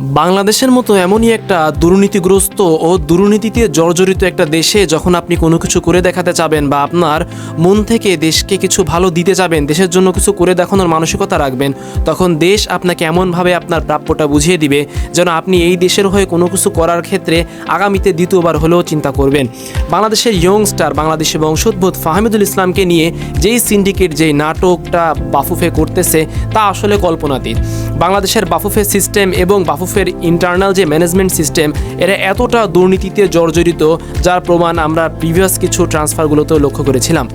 বাংলাদেশের মতো এমনই একটা দুর্নীতিগ্রস্ত ও দুর্নীতিতে জর্জরিত একটা দেশে যখন আপনি কোনো কিছু করে দেখাতে চাবেন বা আপনার মন থেকে দেশকে কিছু ভালো দিতে চাবেন, দেশের জন্য কিছু করে দেখানোর মানসিকতা রাখবেন, তখন দেশ আপনাকে এমনভাবে আপনার প্রাপ্যটা বুঝিয়ে দিবে যেন আপনি এই দেশের হয়ে কোনো কিছু করার ক্ষেত্রে আগামীতে দ্বিতীয়বার হলেও চিন্তা করবেন। বাংলাদেশের ইয়ংস্টার বাংলাদেশি বংশোদ্ভূত ফাহমিদুল ইসলামকে নিয়ে যেই সিন্ডিকেট যেই নাটকটা বাফুফে করতেছে, তা আসলে কল্পনাতীত। বাংলাদেশের বাফুফে সিস্টেম এবং বাফুফের ইন্টারনাল যে ম্যানেজমেন্ট সিস্টেম এরা এতটা দুর্নীতিতে জর্জরিত, যার প্রমাণ আমরা প্রিভিয়াস কিছু ট্রান্সফারগুলোতেও লক্ষ্য করেছিলাম।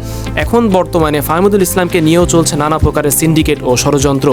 এখন বর্তমানে ফাহমুদুল ইসলামকে নিয়েও চলছে নানা প্রকারের সিন্ডিকেট ও ষড়যন্ত্র।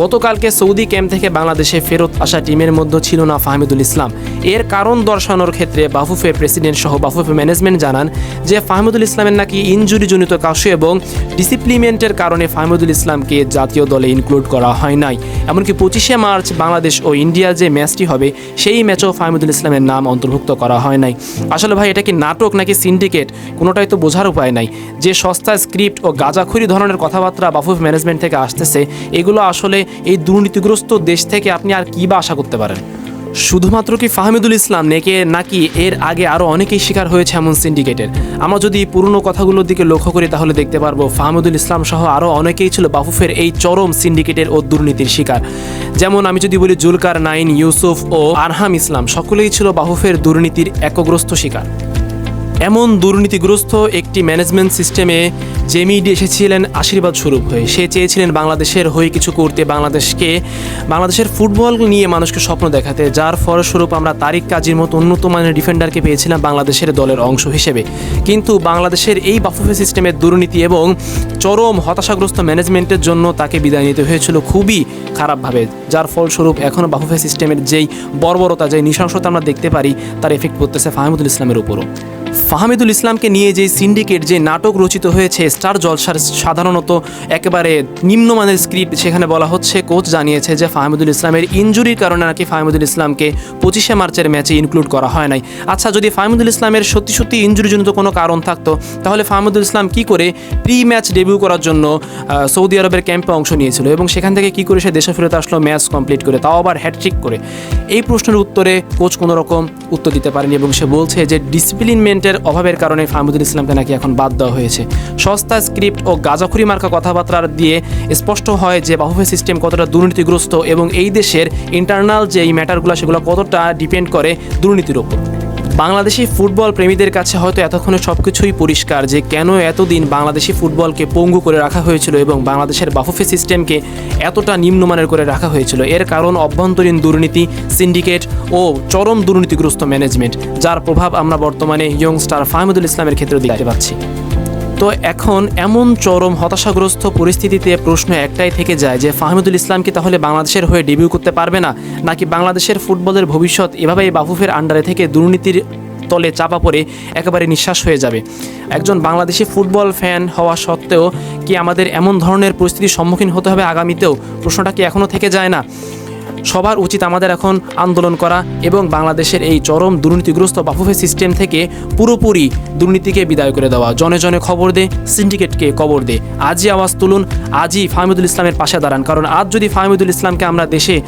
গতকালকে সৌদি ক্যাম্প থেকে বাংলাদেশে ফেরত আসা টিমের মধ্যে ছিল না ফাহমিদুল ইসলাম। এর কারণ দর্শানোর ক্ষেত্রে বাফুফে প্রেসিডেন্ট সহ বাফুফে ম্যানেজমেন্ট জানান যে ফাহমুদুল ইসলামের নাকি ইনজুরিজনিত কাশু এবং ডিসিপ্লিমেন্টের কারণে ফাহমুদুল ইসলামকে জাতীয় দলে ইনক্লুড করা হয় নাই। এমনকি পঁচিশে মার্চ বাংলাদেশ ও ইন্ডিয়ার যে ম্যাচটি হবে, সেই ম্যাচেও ফাহমুদুল ইসলামের নাম অন্তর্ভুক্ত করা হয় নাই। আসলে ভাই, এটা কি নাটক নাকি সিন্ডিকেট? কোনোটাই তো বোঝার উপায় নাই। যে সস্তা স্ক্রিপ্ট ও গাঁজাখুরি ধরনের কথাবার্তা বাফুফ ম্যানেজমেন্ট থেকে আসতেছে, এগুলো আসলে এই দুর্নীতিগ্রস্ত দেশ থেকে আপনি আর কী বা আশা করতে পারেন? শুধুমাত্র কি ফাহমিদুল ইসলাম নেকে, নাকি এর আগে আরও অনেকেই শিকার হয়েছে এমন সিন্ডিকেটের আমরা যদি পুরনো কথাগুলোর দিকে লক্ষ্য করি, তাহলে দেখতে পারব ফাহমিদুল ইসলাম সহ আরও অনেকেই ছিল বাফুফের এই চরম সিন্ডিকেটের ও দুর্নীতির শিকার। যেমন আমি যদি বলি জুলকার নাইন, ইউসুফ ও আরহাম ইসলাম, সকলেই ছিল বাফুফের দুর্নীতির একগ্রস্ত শিকার। এমন দুর্নীতিগ্রস্ত একটি ম্যানেজমেন্ট সিস্টেমে জেমিডি এসেছিলেন আশীর্বাদ স্বরূপ হয়ে। সে চেয়েছিলেন বাংলাদেশের হয়ে কিছু করতে, বাংলাদেশকে, বাংলাদেশের ফুটবল নিয়ে মানুষকে স্বপ্ন দেখাতে। যার ফলস্বরূপ আমরা তারিক কাজীর মতো উন্নত মানের ডিফেন্ডারকে পেয়েছিলাম বাংলাদেশের দলের অংশ হিসেবে। কিন্তু বাংলাদেশের এই বাফুফে সিস্টেমের দুর্নীতি এবং চরম হতাশাগ্রস্ত ম্যানেজমেন্টের জন্য তাকে বিদায় নিতে হয়েছিল খুবই খারাপভাবে। যার ফলস্বরূপ এখনও বাফুফে সিস্টেমের যেই বর্বরতা, যেই নৃশংসতা আমরা দেখতে পারি, তার এফেক্ট পড়তেছে ফাহমুদুল ইসলামের উপরও। ফাহমিদুল ইসলামকে নিয়ে যে সিন্ডিকেট যে নাটক রচিত হয়েছে স্টার জলসার সাধারণত একেবারে নিম্নমানের স্ক্রিপ্ট সেখানে বলা হচ্ছে, কোচ জানিয়েছে যে ফাহমিদুল ইসলামের ইঞ্জুরির কারণে নাকি ফাহমিদুল ইসলামকে পঁচিশে মার্চের ম্যাচে ইনক্লুড করা হয় নাই। আচ্ছা যদি ফাহমিদুল ইসলামের সত্যি সত্যি ইনজুরিজনিত কোনো কারণ থাকতো, তাহলে ফাহমিদুল ইসলাম কি করে প্রি ম্যাচ ডেবিউ করার জন্য সৌদি আরবের ক্যাম্পে অংশ নিয়েছিল এবং সেখান থেকে কি করে সে দেশে ফেরত আসলো, ম্যাচ কমপ্লিট করে? তাও আবার হ্যাটট্রিক করে। এই প্রশ্নের উত্তরে কোচ কোনো রকম উত্তর দিতে পারেনি এবং সে বলছে যে ডিসিপ্লিনমেন্টের অভাবের কারণে ফাহমুদুল ইসলামকে নাকি এখন বাদ দেওয়া হয়েছে। সস্তা স্ক্রিপ্ট ও গাজাখুরি মার্কা কথাবার্তা দিয়ে স্পষ্ট হয় যে বাহুফে সিস্টেম কতটা দুর্নীতিগ্রস্ত এবং এই দেশের ইন্টারনাল যে এই ম্যাটারগুলো সেগুলো কতটা ডিপেন্ড করে দুর্নীতির ওপর। বাংলাদেশি ফুটবল প্রেমীদের কাছে হয়তো এতক্ষণে সব কিছুই পরিষ্কার যে কেন এতদিন বাংলাদেশি ফুটবলকে পঙ্গু করে রাখা হয়েছিল এবং বাংলাদেশের বাফুফে সিস্টেমকে এতটা নিম্নমানের করে রাখা হয়েছিল। এর কারণ অভ্যন্তরীণ দুর্নীতি সিন্ডিকেট ও চরম দুর্নীতিগ্রস্ত ম্যানেজমেন্ট যার প্রভাব আমরা বর্তমানে ইয়ংস্টার ফাহমুদুল ইসলামের ক্ষেত্রে দেখতে পাচ্ছি। তো এখন এমন চরম হতাশাগ্রস্ত পরিস্থিতিতে প্রশ্ন একটাই থেকে যায় যে ফাহমুদুল ইসলাম কি তাহলে বাংলাদেশের হয়ে ডেবিউ করতে পারবে না? নাকি বাংলাদেশের ফুটবলের ভবিষ্যৎ এভাবেই বাফুফের আন্ডারে থেকে দুর্নীতির তলে চাপা পড়ে একেবারে নিঃশ্বাস হয়ে যাবে? একজন বাংলাদেশি ফুটবল ফ্যান হওয়া সত্ত্বেও কি আমাদের এমন ধরনের পরিস্থিতির সম্মুখীন হতে হবে আগামীতেও? প্রশ্নটা কি এখনও থেকে যায় না? সবার উচিত আমাদের এখন আন্দোলন করা এবং বাংলাদেশের এই চরম দুর্নীতিগ্রস্ত বাফুফে সিস্টেম থেকে পুরোপুরি দুর্নীতিকে বিদায় করে দেওয়া। জনে জনে খবর দে, সিন্ডিকেটকে কবর দে। আজই আওয়াজ তুলুন, আজই ফাহমিদুল ইসলামের পাশে দাঁড়ান। কারণ আজ যদি ফাহমিদুল ইসলামকে আমরা দেশে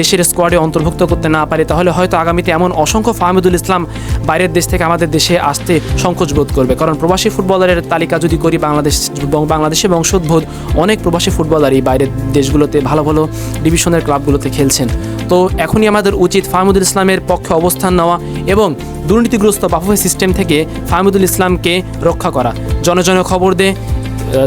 দেশের স্কোয়াডে অন্তর্ভুক্ত করতে না পারি, তাহলে হয়তো আগামীতে এমন অসংখ্য ফাহমিদুল ইসলাম বাইরের দেশ থেকে আমাদের দেশে আসতে সংকোচ বোধ করবে। কারণ প্রবাসী ফুটবলারের তালিকা যদি করি, বাংলাদেশ বাংলাদেশে বংশোদ্ভূত অনেক প্রবাসী ফুটবলারই বাইরের দেশগুলোতে ভালো ভালো ডিভিশনের ক্লাবগুলোতে খেলছেন। তো এখনই আমাদের উচিত ফাহমুদুল ইসলামের পক্ষে অবস্থান নেওয়া এবং দুর্নীতিগ্রস্ত বাফুফে সিস্টেম থেকে ফাহমুদুল ইসলামকে রক্ষা করা। জনে জনে খবর দে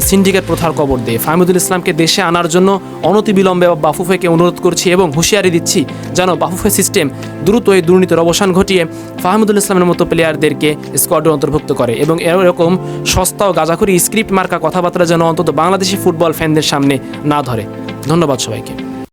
সিন্ডিকেট প্রথার কবর দিয়ে। ফাহমুদুল ইসলামকে দেশে আনার জন্য অনতিবিলম্বে বাফুফেকে অনুরোধ করছি এবং হুঁশিয়ারি দিচ্ছি যেন বাফুফে সিস্টেম দ্রুত এই দুর্নীতির অবসান ঘটিয়ে ফাহমিদুল ইসলামের মতো প্লেয়ারদেরকে স্কোয়াডে অন্তর্ভুক্ত করে এবং এরকম সস্তা ও গাজাখুরি স্ক্রিপ্ট মার্কা কথাবার্তা যেন অন্তত বাংলাদেশি ফুটবল ফ্যানদের সামনে না ধরে। ধন্যবাদ সবাইকে।